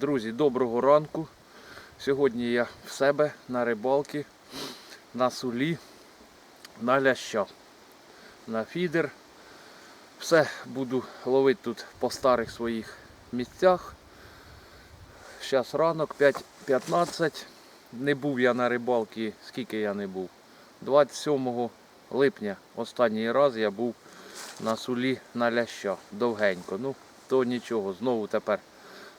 Друзі, доброго ранку. Сьогодні я в себе на рибалці, на сулі, на ляща, на фідер. Все буду ловити тут по старих своїх місцях. Зараз ранок 5.15. Не був я на рибалці, скільки я не був. 27 липня останній раз я був на сулі на ляща. Довгенько. Ну, то нічого, знову тепер.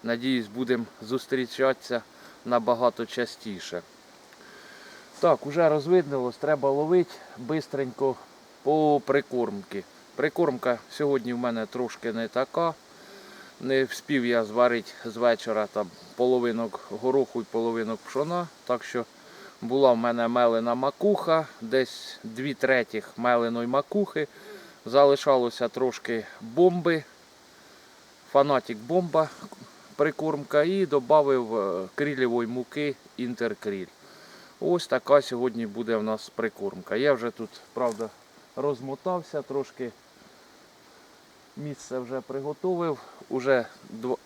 Надіюсь, будемо зустрічатися набагато частіше. Так, уже розвиднилось, треба ловити бистренько по прикормки. Прикормка сьогодні в мене трошки не така. Не вспів я зварити з вечора там половинок гороху і половинок пшона. Так що була в мене мелена макуха, десь дві третіх меленої макухи. Залишалося трошки бомби. Фанатік бомба прикормка і додав крілєвої муки інтеркріль. Ось така сьогодні буде в нас прикормка. Я вже тут, правда, розмотався трошки. Місце вже приготовив. Уже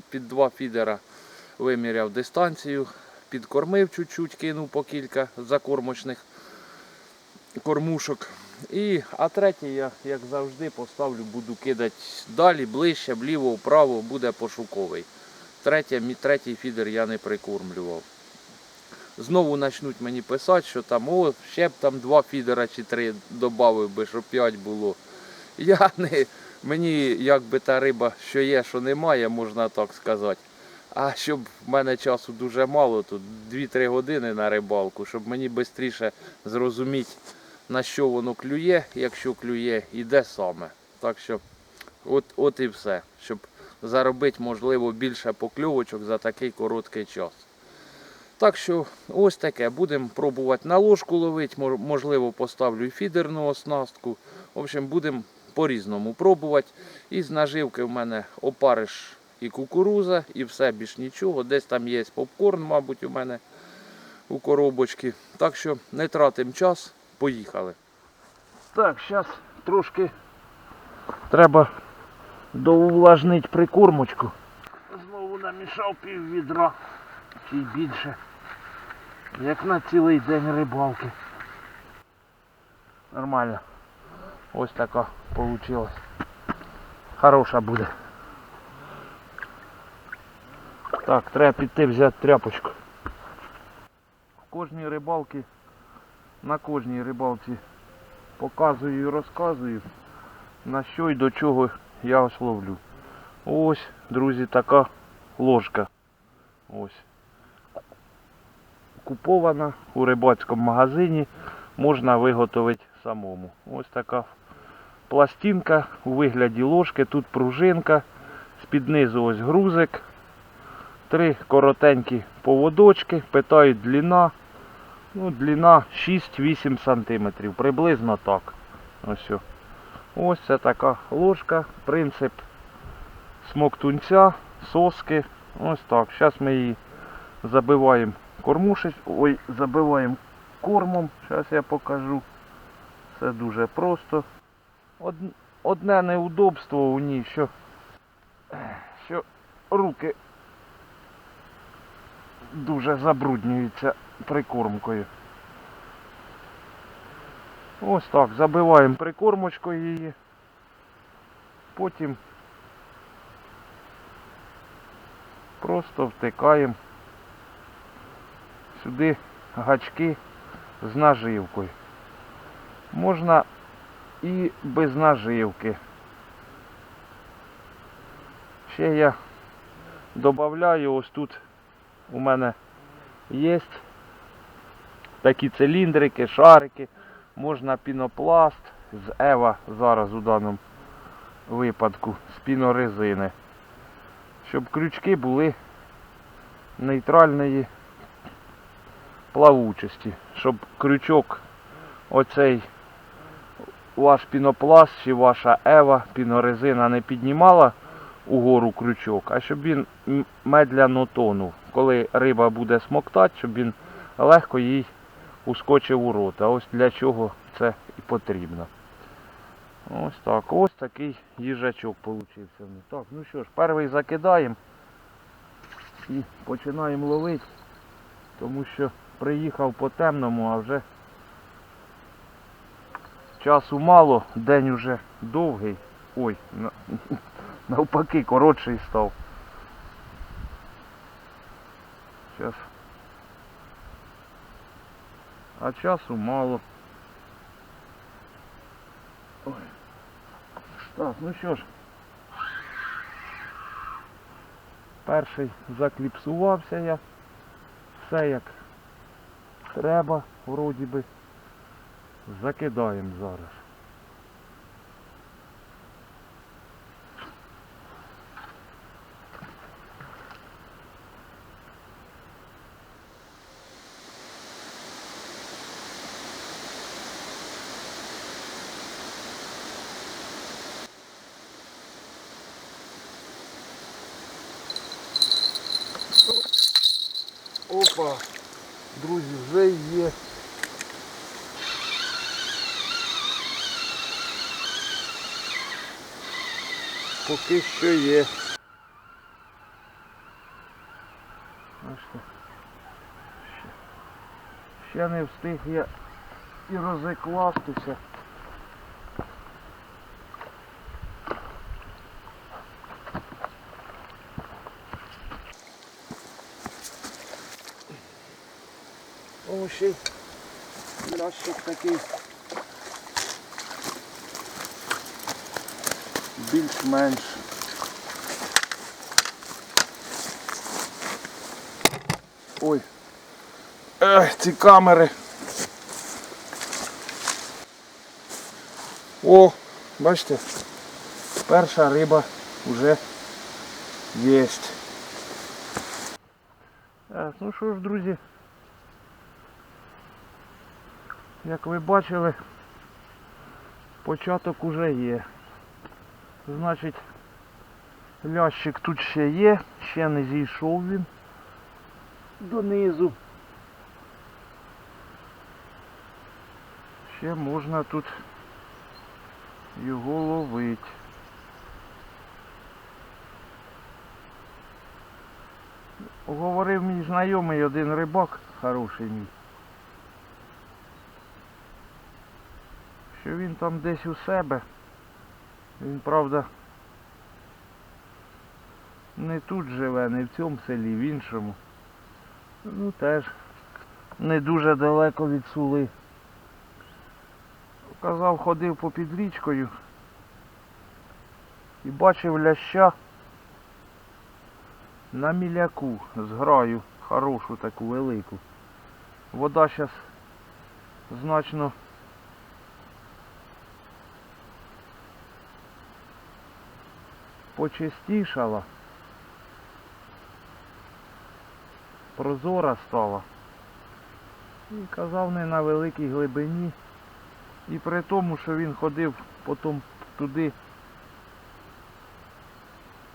під два фідера виміряв дистанцію, підкормив чуть-чуть, кинув по кілька закормочних кормушок. І, а третій я, як завжди, поставлю, буду кидати далі, ближче, вліво, вправо, буде пошуковий. Третє, третій фідер я не прикормлював. Знову почнуть мені писати, що там, о, ще б там два фідера чи три додав би, щоб п'ять було. Я не, мені якби та риба, що є, що немає, можна так сказати. А щоб в мене часу дуже мало, тут 2-3 години на рибалку, щоб мені швидше зрозуміти, на що воно клює, якщо клює, і де саме. Так що, от, от і все. Щоб заробити, можливо, більше покльовочок за такий короткий час. Так що ось таке. Будемо пробувати на ложку ловити, можливо, поставлю і фідерну оснастку. В общем, будемо по-різному пробувати. І з наживки в мене опариш і кукуруза, і все більш нічого. Десь там є попкорн, мабуть, у мене у коробочці. Так що не тратимо час, поїхали. Так, зараз трошки треба доувлажнити прикормочку. Знову намішав пів відра чи більше. Як на цілий день рибалки. Нормально. Ось така получилась. Хороша буде. Так, треба піти взяти тряпочку. В кожній рибалці, на кожній рибалці показую і розказую, на що і до чого я ось ловлю. Ось, друзі, така ложка. Ось. Купована у рибацькому магазині, можна виготовити самому. Ось така пластинка у вигляді ложки, тут пружинка, з-під низу ось грузик, три коротенькі поводочки, питають длина. Ну, длина 6-8 см, приблизно так. Ось. Ось це така ложка, принцип смоктунця, соски. Ось так. Зараз ми її забиваємо кормушець. Ой, забиваємо кормом. Зараз я покажу. Все дуже просто. Од- Одне неудобство у ній, що, що руки дуже забруднюються прикормкою. Ось так, забиваємо прикормочкою її. Потім просто втикаємо сюди гачки з наживкою. Можна і без наживки. Ще я додаю, ось тут у мене є такі циліндрики, шарики, можна пінопласт з Ева зараз у даному випадку з пінорезини. Щоб крючки були нейтральної плавучості, щоб крючок оцей ваш пінопласт чи ваша Ева пінорезина не піднімала угору крючок, а щоб він медляно тонув. Коли риба буде смоктати, щоб він легко їй ускочив у рот. А ось для чого це і потрібно. Ось так. Ось такий їжачок получився. в мене. Так, ну що ж, перший закидаємо. і починаємо ловити, тому що приїхав по темному, а вже часу мало, день уже довгий. Ой, навпаки, коротший став. Зараз. А часу мало. Ой. Так, ну що ж. Перший закліпсувався я. Все як треба, вроді би. Закидаємо зараз. Опа, друзі, вже є. Поки що є. Ще, не встиг я і розікластися. О, ще й лящик такий більш-менш. Ой. Ех, ці камери. О, бачите, перша риба вже є. Так, ну що ж, друзі, як ви бачили, початок уже є. Значить, лящик тут ще є, ще не зійшов він донизу. Ще можна тут його ловити. Говорив мій знайомий один рибак, хороший мій. Що він там десь у себе. Він, правда, не тут живе, не в цьому селі, в іншому. Ну теж не дуже далеко від сули. Казав, ходив попід річкою і бачив ляща на міляку з граю, хорошу таку велику. Вода зараз значно почистішала. Прозора стала. І казав не на великій глибині. І при тому, що він ходив потім туди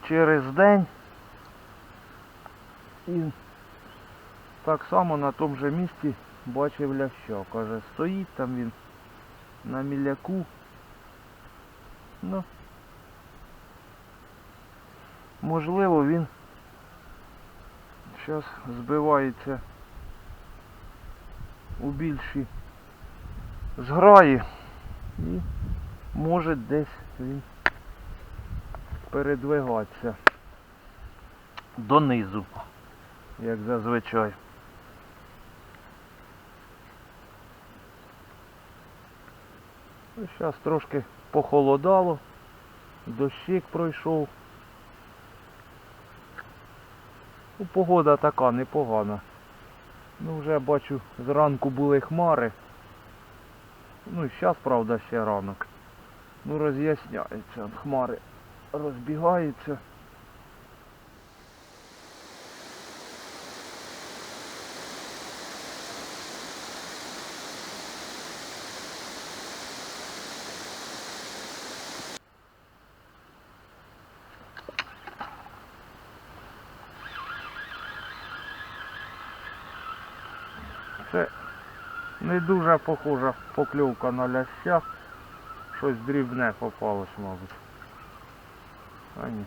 через день і так само на тому же місці бачив ляща. Каже, стоїть там він на міляку. Ну, можливо, він зараз збивається у більші зграї і може десь він передвигатися донизу, як зазвичай. Зараз трошки похолодало, дощик пройшов. Ну, погода така непогана. Ну вже бачу, зранку були хмари. Ну і зараз, правда, ще ранок. Ну роз'ясняється, хмари розбігаються. Це не дуже похожа покльовка на ляща. Щось дрібне попалось, мабуть. А ні.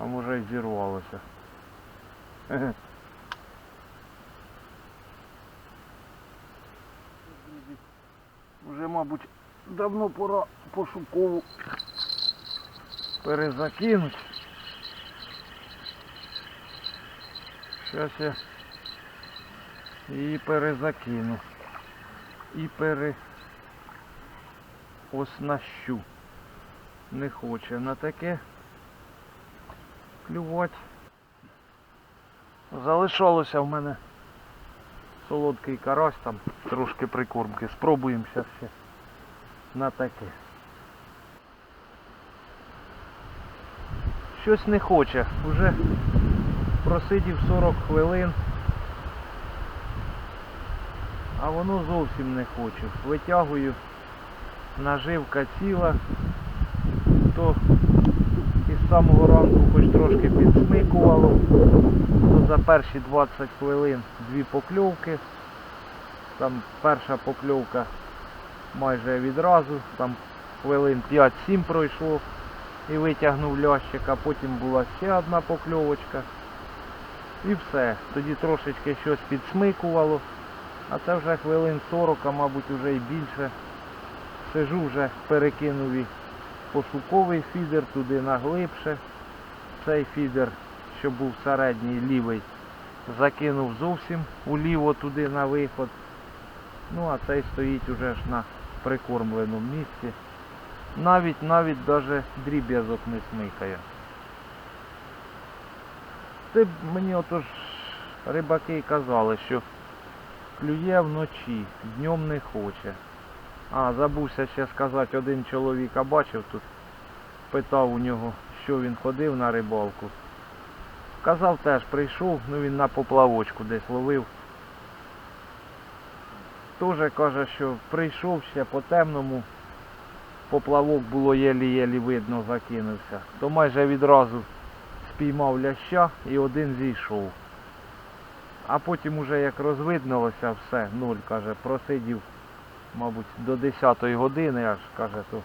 А може і зірвалося. Вже, мабуть, давно пора пошукову перезакинуть. Зараз я її перезакину. І пере оснащу. Не хоче на таке клювати. Залишалося в мене солодкий карась там, трошки прикормки. Спробуємо зараз ще на таке. Щось не хоче. Уже просидів 40 хвилин. А воно зовсім не хоче. Витягую, наживка ціла, то із самого ранку хоч трошки підсмикувало, то за перші 20 хвилин дві покльовки. Там перша покльовка майже відразу, там хвилин 5-7 пройшло і витягнув лящик, а потім була ще одна покльовочка. І все. Тоді трошечки щось підсмикувало. А це вже хвилин 40, а мабуть вже і більше. Сижу вже, перекинув і пошуковий фідер туди наглибше. Цей фідер, що був середній лівий, закинув зовсім уліво туди на виход. Ну а цей стоїть уже ж на прикормленому місці. Навіть навіть даже дріб'язок не смикає. Це мені отож рибаки казали, що клює вночі, днем не хоче. А, забувся ще сказати, один чоловіка бачив тут, питав у нього, що він ходив на рибалку. Казав теж, прийшов, ну він на поплавочку десь ловив. Теж каже, що прийшов ще по темному, поплавок було єлі-єлі видно, закинувся. То майже відразу спіймав ляща і один зійшов. А потім уже як розвиднилося все, нуль, каже, просидів, мабуть, до 10 години, аж каже, то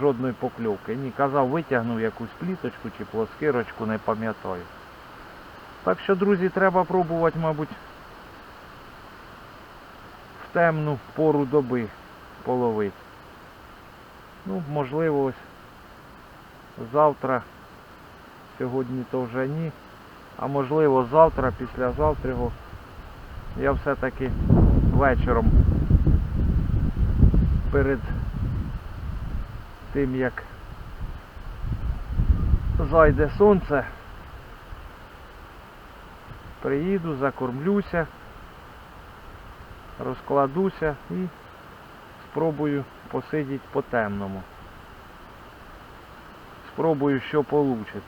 жодної покльовки. Ні, казав, витягнув якусь пліточку чи плоскирочку, не пам'ятаю. Так що, друзі, треба пробувати, мабуть, в темну пору доби половити. Ну, можливо, ось завтра, сьогодні то вже ні. А можливо завтра, післязавтра я все-таки вечором перед тим як зайде сонце, приїду, закормлюся, розкладуся і спробую посидіти по темному. Спробую, що вийде.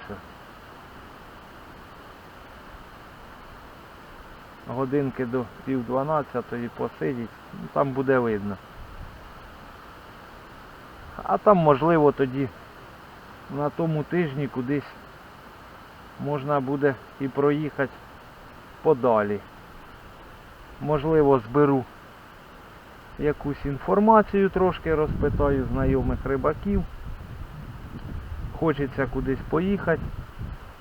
Годинки до пів дванадцятої посидіть, ну, там буде видно. А там можливо тоді на тому тижні кудись можна буде і проїхати подалі. Можливо зберу якусь інформацію трошки розпитаю знайомих рибаків. Хочеться кудись поїхати.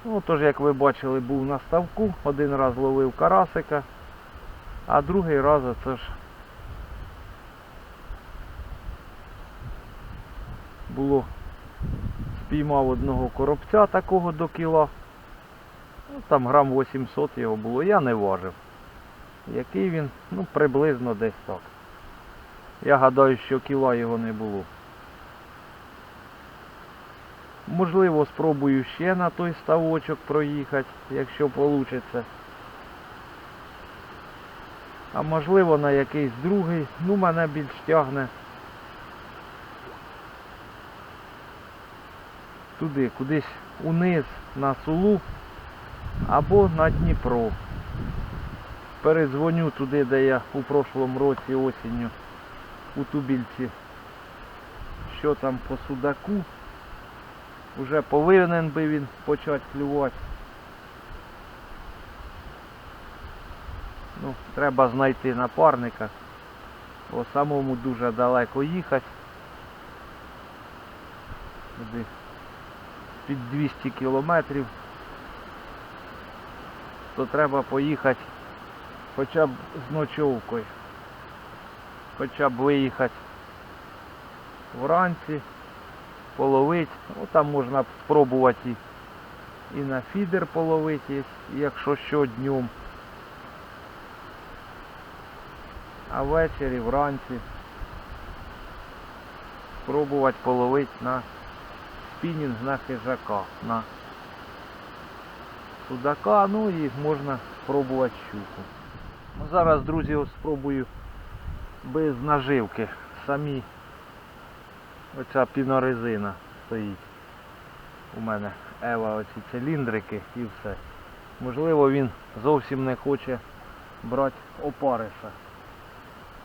Ну, тож, як ви бачили, був на ставку, один раз ловив карасика, а другий раз це ж було, спіймав одного коробця такого до кіла. Ну, там грам 800 його було, я не важив. Який він, ну, приблизно десь так. Я гадаю, що кіла його не було. Можливо, спробую ще на той ставочок проїхати, якщо вийде. А можливо на якийсь другий. Ну, мене більш тягне туди, кудись униз на Сулу або на Дніпро. Передзвоню туди, де я у прошлому році осінню у Тубільці. Що там по Судаку. Уже повинен би він почати клювати. Ну, треба знайти напарника. Бо самому дуже далеко їхати. Туди під 200 кілометрів. то треба поїхати хоча б з ночовкою. Хоча б виїхати вранці, половити. Ну, там можна спробувати і на фідер половити, якщо що днем. А ввечері, вранці спробувати половити на спінінг на хижака, на судака, ну і можна спробувати щуку. Ну, зараз, друзі, спробую без наживки. Самі оця пінорезина стоїть. У мене Ева оці циліндрики і все. Можливо він зовсім не хоче брати опариша.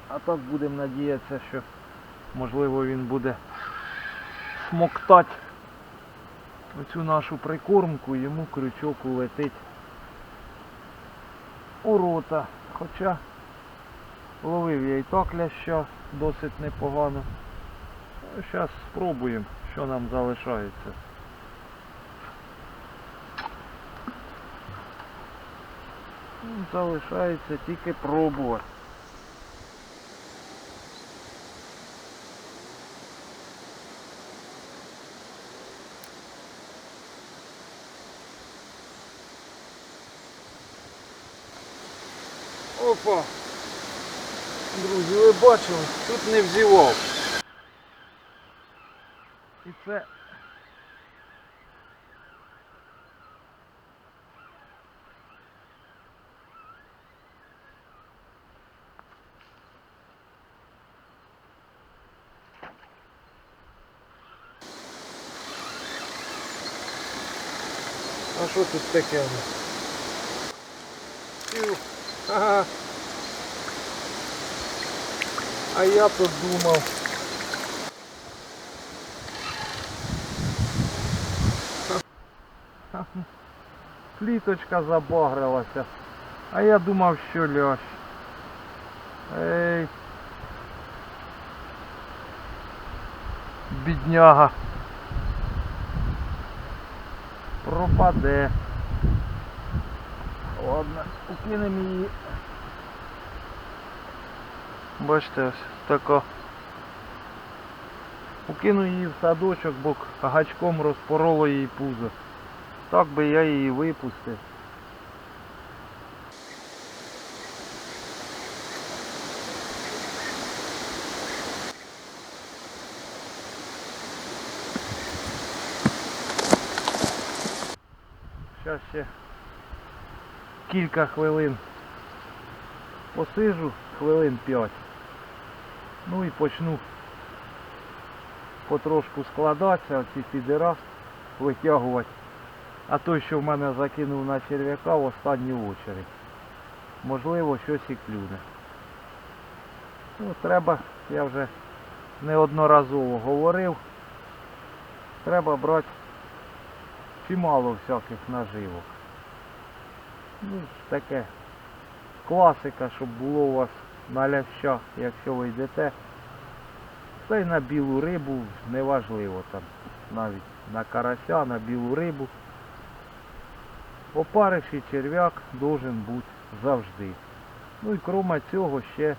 А так будемо надіятися, що можливо він буде смоктати оцю нашу прикормку, йому крючок улетить у рота. Хоча ловив я і так ляща досить непогано. Зараз спробуємо, що нам залишається. Ну, Залишається тільки пробувати. Опа! Друзі, ви бачили, тут не взівав. Це А що тут таке? у нас? Ага. А я тут думав. Пліточка забагрилася. А я думав, що лящ. Ей. Бідняга. Пропаде. Ладно, укинемо її. Бачите, ось така. Укину її в садочок, бо гачком розпороло її пузо. Так би я її випустив. Зараз ще кілька хвилин посижу, хвилин 5. Ну і почну потрошку складатися, оці фідера витягувати. А той, що в мене закинув на черв'яка в останню очередь. Можливо, щось і клюне. Ну, треба, я вже неодноразово говорив, треба брати чимало всяких наживок. Ну, таке класика, щоб було у вас на лящах, якщо ви йдете. Та й на білу рибу неважливо там. Навіть на карася, на білу рибу. Опариш і черв'як должен бути завжди. Ну і крім цього ще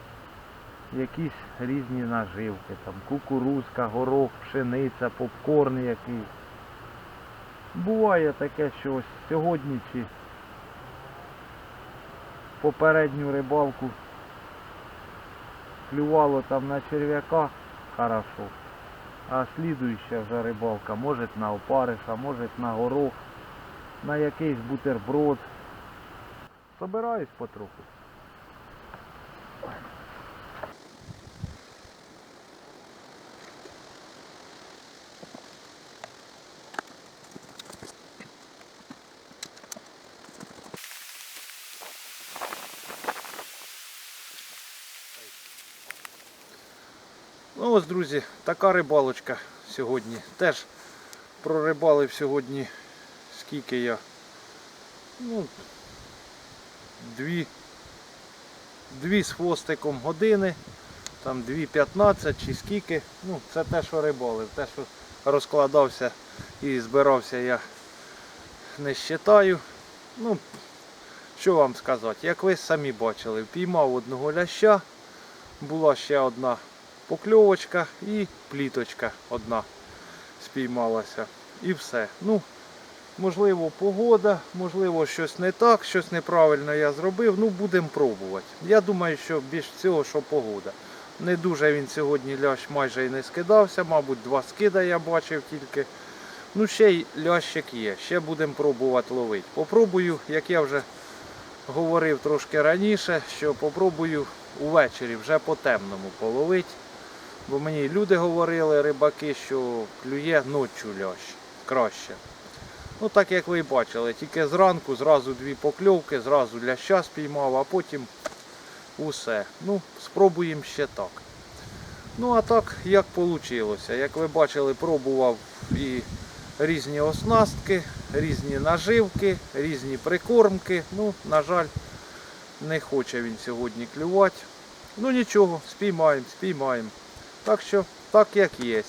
якісь різні наживки. Там кукурузка, горох, пшениця, попкорн якийсь. Буває таке, що ось сьогодні чи попередню рибалку клювало там на черв'яка хорошо. А слідуюча вже рибалка може на опариша, може на горох, на якийсь бутерброд. Собираюсь потроху. Ну ось, друзі, така рибалочка сьогодні. Теж прорибалив сьогодні, скільки я. Ну, дві, дві з хвостиком години, там 2.15 чи скільки. Ну, це те, що рибалив, те, що розкладався і збирався, я не вважаю. Ну, Що вам сказати? Як ви самі бачили, впіймав одного ляща, була ще одна покльовочка і пліточка одна спіймалася. І все. Ну, можливо, погода, можливо, щось не так, щось неправильно я зробив. Ну, будемо пробувати. Я думаю, що більш всього, що погода. Не дуже він сьогодні лящ майже і не скидався, мабуть, два скида я бачив тільки. Ну, ще й лящик є, ще будемо пробувати ловити. Попробую, як я вже говорив трошки раніше, що попробую увечері вже по темному половити. Бо мені люди говорили, рибаки, що клює ночі лящ краще. Ну так як ви і бачили, тільки зранку зразу дві покльовки, зразу ляща спіймав, а потім усе. Ну, спробуємо ще так. Ну а так, як вийшло. Як ви бачили, пробував і різні оснастки, різні наживки, різні прикормки. Ну, на жаль, не хоче він сьогодні клювати. Ну нічого, спіймаємо, спіймаємо. Так що, так як є.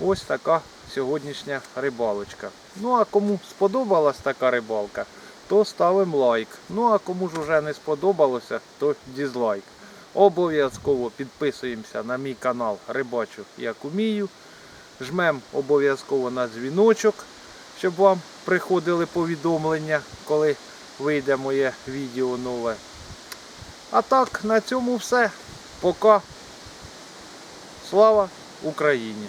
Ось така сьогоднішня рибалочка. Ну а кому сподобалась така рибалка, то ставимо лайк. Ну а кому ж вже не сподобалося, то дізлайк. Обов'язково підписуємося на мій канал Рибачу як умію. Жмемо обов'язково на дзвіночок, щоб вам приходили повідомлення, коли вийде моє відео нове. А так, на цьому все. Пока. Слава Україні!